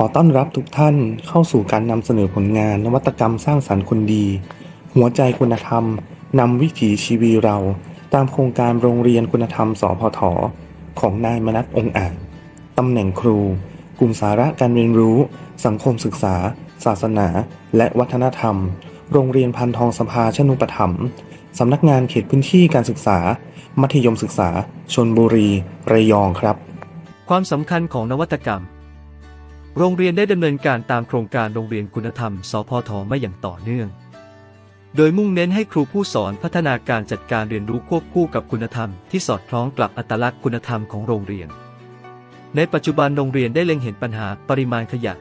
ขอต้อนรับทุกท่านเข้าสู่การนำเสนอผลงานนวัตกรรมสร้างสรรค์คนดี หัวใจคุณธรรมนำวิถีชีวีเรา ตามโครงการโรงเรียนคุณธรรมสพทของนายมนัสองอาจตำแหน่งครู กลุ่มสาระการเรียนรู้ สังคมศึกษา ศาสนา และวัฒนธรรม โรงเรียนพันทองสภาชนุปถัมภ์สำนักงานเขตพื้นที่การศึกษา มัธยมศึกษาชนบุรี ระยองครับ ความสำคัญของนวัตกรรม โรงเรียนได้ดำเนินการตามโครงการโรงเรียนคุณธรรม สพทมาอย่างต่อเนื่อง โดยมุ่งเน้นให้ครูผู้สอนพัฒนาการจัดการเรียนรู้ควบคู่กับคุณธรรม ที่สอดคล้องกับอัตลักษณ์คุณธรรมของโรงเรียน ในปัจจุบันโรงเรียนได้เล็งเห็นปัญหาปริมาณขยะ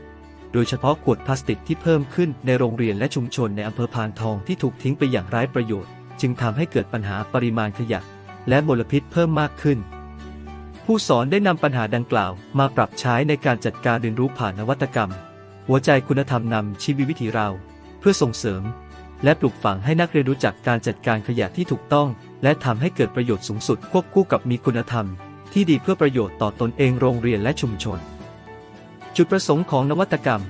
โดยเฉพาะขวดพลาสติกที่เพิ่มขึ้นในโรงเรียนและชุมชนในอำเภอพานทองที่ถูกทิ้งไปอย่างไร้ประโยชน์ จึงทำให้เกิดปัญหาปริมาณขยะ และมลพิษเพิ่มมากขึ้น ผู้สอนได้นำปัญหาดังกล่าว มาปรับใช้ในการจัดการเรียนรู้ผ่านนวัตกรรม หัวใจคุณธรรมนำชีวิตวิถีเรา เพื่อส่งเสริม และปลูกฝังให้นักเรียนรู้จักการจัดการขยะที่ถูกต้อง และทำให้เกิดประโยชน์สูงสุดควบคู่กับมีคุณธรรม ที่ดีเพื่อประโยชน์ต่อตนเองโรงเรียนและชุมชน จุดประสงค์ของนวัตกรรม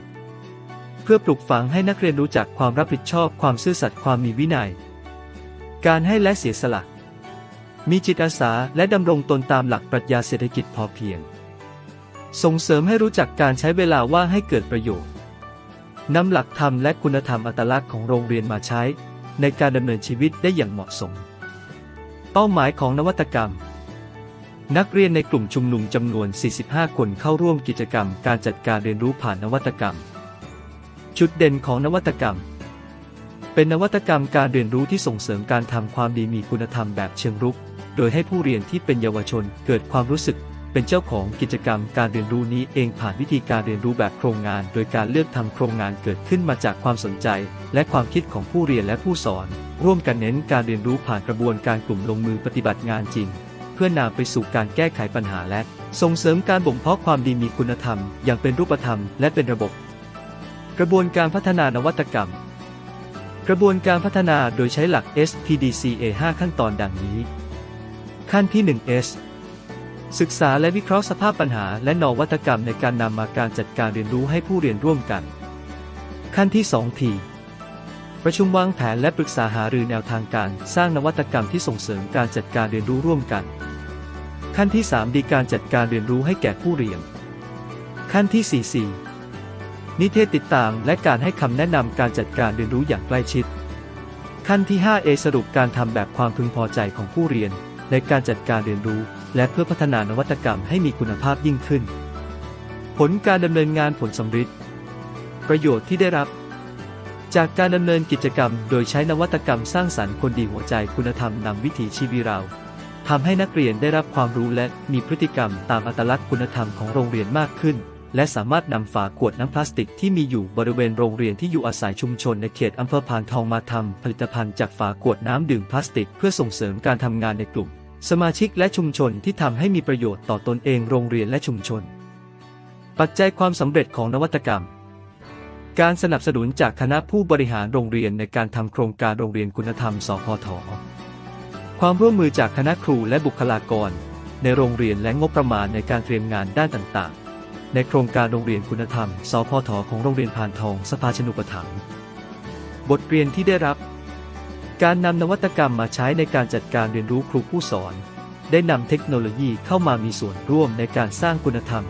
เพื่อปลูกฝังให้นักเรียนรู้จักความรับผิดชอบ ความซื่อสัตย์ความมีวินัย การให้และเสียสละ มีจิตอาสาและดำรงตนตามหลักปรัชญาเศรษฐกิจพอเพียง ส่งเสริมให้รู้จักการใช้เวลาว่างให้เกิดประโยชน์นำหลักธรรมและคุณธรรมอัตลักษณ์ของโรงเรียนมาใช้ ในการดำเนินชีวิตได้อย่างเหมาะสม เป้าหมายของนวัตกรรม นักเรียนในกลุ่มชุมนุมจำนวน 45 คนเข้าร่วมกิจกรรม การจัดการเรียนรู้ผ่านนวัตกรรม จุดเด่นของนวัตกรรม เป็นนวัตกรรมการเรียนรู้ที่ส่งเสริมการทำความดีมีคุณธรรมแบบเชิงรุก โดยให้ผู้เรียนที่เป็นเยาวชนเกิดความรู้สึก เป็นเจ้าของกิจกรรมการเรียนรู้นี้เองผ่านวิธีการเรียนรู้แบบโครงงาน โดยการเลือกทำโครงงานเกิดขึ้นมาจากความสนใจ และความคิดของผู้เรียนและผู้สอน ร่วมกันเน้นการเรียนรู้ผ่านกระบวนการกลุ่มลงมือปฏิบัติงานจริง เพื่อนำไปสู่การแก้ไขปัญหาและส่งเสริมการบ่มเพาะความดีมีคุณธรรม อย่างเป็นรูปธรรมและเป็นระบบ กระบวนการพัฒนานวัตกรรม กระบวนการพัฒนาโดยใช้หลัก SPDCA 5 ขั้นตอนดังนี้ ขั้นที่ 1S ศึกษาและวิเคราะห์สภาพปัญหา และนวัตกรรมในการนำมาการจัดการเรียนรู้ให้ผู้เรียนร่วมกัน ขั้นที่ 2T ประชุมวางแผนและปรึกษาหารือแนวทางการ สร้างนวัตกรรมที่ส่งเสริมการจัดการเรียนรู้ร่วมกัน ขั้นที่ 3 ดีการจัดการเรียนรู้ให้แก่ผู้เรียน ขั้นที่ 4 4 นิเทศติดตามและการให้คำแนะนำการจัดการเรียนรู้อย่างใกล้ชิด ขั้นที่ 5A สรุปการทำแบบความพึงพอใจของผู้เรียน ในการจัดการเรียนรู้ และเพื่อพัฒนานวัตกรรมให้มีคุณภาพยิ่งขึ้น ผลการดำเนินงานผลสำฤทธิ์ประโยชน์ที่ได้รับ จากการดำเนินกิจกรรม โดยใช้นวัตกรรมสร้างสรรค์คนดีหัวใจคุณธรรมนำวิถีชีวิตเราทำให้นักเรียนได้รับความรู้และมีพฤติกรรมตามอัตลักษณ์คุณธรรมของโรงเรียนมากขึ้น และสามารถนำฝาขวดน้ำพลาสติกที่มีอยู่บริเวณโรงเรียนที่อยู่อาศัยชุมชนในเขตอำเภอพานทองมาทำผลิตภัณฑ์จากฝาขวดน้ำดื่มพลาสติก เพื่อส่งเสริมการทำงานในกลุ่ม สมาชิกและชุมชนที่ทำให้มีประโยชน์ต่อตนเองโรงเรียนและชุมชน ปัจจัยความสำเร็จของนวัตกรรม การสนับสนุนจากคณะผู้บริหารโรงเรียนในการทำโครงการโรงเรียนคุณธรรม สพท ความร่วมมือจากคณะครูและบุคลากร ในโรงเรียนและงบประมาณในการเตรียมงานด้านต่างๆ ในโครงการโรงเรียนคุณธรรม สพทของโรงเรียนพานทองสภาชนุปถัมภ์บทเรียนที่ได้รับ การนำนวัตกรรมมาใช้ในการจัดการเรียนรู้ครูผู้สอน ได้นำเทคโนโลยีเข้ามามีส่วนร่วมในการสร้างคุณธรรม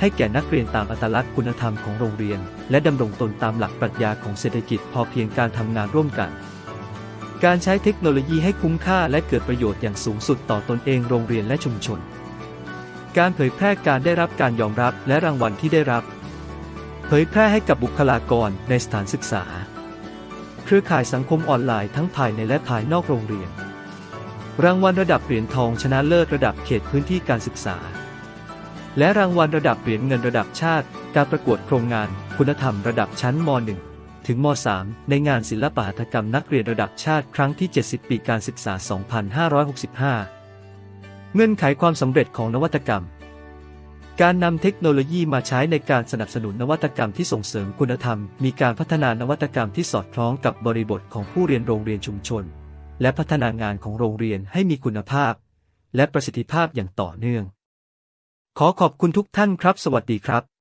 ให้แก่นักเรียนตามอัตลักษณ์คุณธรรมของโรงเรียน และดำรงตนตามหลักปรัชญาของเศรษฐกิจพอเพียงการทำงานร่วมกัน การใช้เทคโนโลยีให้คุ้มค่าและเกิดประโยชน์อย่างสูงสุดต่อตนเองโรงเรียนและชุมชน การเผยแพร่การได้รับการยอมรับและรางวัลที่ได้รับ เผยแพร่ให้กับบุคลากรในสถานศึกษา เครือข่ายสังคมออนไลน์ทั้งภายในและภายนอกโรงเรียน รางวัลระดับเหรียญทองชนะเลิศระดับเขตพื้นที่การศึกษา และรางวัลระดับเหรียญเงินระดับชาติ การประกวดโครงงาน คุณธรรมระดับชั้นม .1 ถึงม .3 ในงานศิลปหัตถกรรมนักเรียนระดับชาติครั้งที่ 70 ปีการศึกษา 2565 เงื่อนไขความสำเร็จของนวัตกรรม การนำเทคโนโลยีมาใช้ในการสนับสนุนนวัตกรรมที่ส่งเสริมคุณธรรม มีการพัฒนานวัตกรรมที่สอดคล้องกับบริบทของผู้เรียนโรงเรียนชุมชน และพัฒนางานของโรงเรียนให้มีคุณภาพ และประสิทธิภาพอย่างต่อเนื่อง ขอขอบคุณทุกท่านครับ สวัสดีครับ